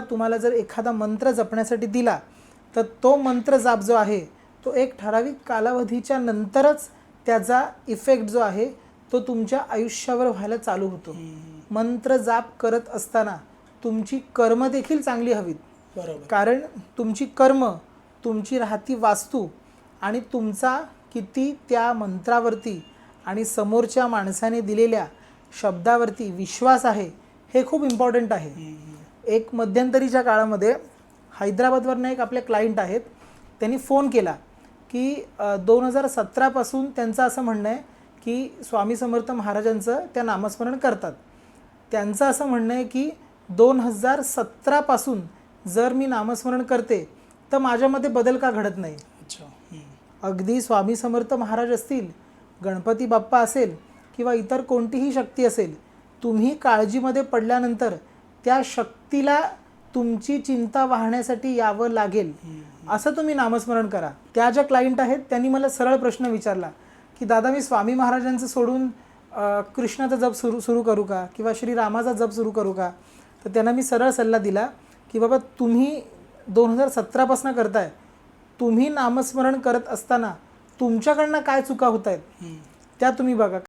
तुम्हाला जर एखादा मंत्र जपण्यासाठी दिला तर तो मंत्र जाप जो आहे तो एक ठराविक कालावधीच्या नंतरच त्याचा इफेक्ट जो आहे तो तुमच्या आयुष्यावर व्हायला चालू होतो. मंत्र जाप करत असताना तुमची कर्म देखील चांगली हवीत. बरोबर. कारण तुमची कर्म तुमची राहती वास्तू आणि तुमचा किती त्या मंत्रावरती आणि समोरच्या माणसाने दिलेल्या शब्दावरती विश्वास आहे हे खूप इम्पॉर्टंट आहे. एक मध्यंतरीच्या काळामध्ये हैदराबादवरनं एक आपले क्लायंट आहेत. त्यांनी फोन केला की दोन हजार सतरापासून त्यांचं असं म्हणणं आहे की स्वामी समर्थ महाराजांचं त्या नामस्मरण करतात. त्यांचं असं म्हणणं आहे की दोन हजार सतरापासून जर मी नामस्मरण करते तर माझ्यामध्ये बदल का घडत नाही? अच्छा. अगदी स्वामी समर्थ महाराज असतील गणपती बाप्पा असेल किंवा इतर कोणतीही शक्ती असेल तुम्ही काळजीमध्ये पडल्यानंतर त्या शक्तीला तुमची चिंता वाहण्यासाठी यावं लागेल. असं तुम्ही नामस्मरण करा. त्या ज्या क्लायंट आहेत त्यांनी मला सरळ प्रश्न विचारला की दादा मी स्वामी महाराजांचं सोडून कृष्णाचा जप सुरू सुरू करू का? किंवा श्रीरामाचा जप सुरू करू का? तर त्यांना मी सरळ सल्ला दिला की बाबा तुम्ही दोन हजार सतरापासून करताय. तुम्ही नामस्मरण करत असताना तुमच्याकडनं काय चुका होत आहेत त्या तुम्ही बघा.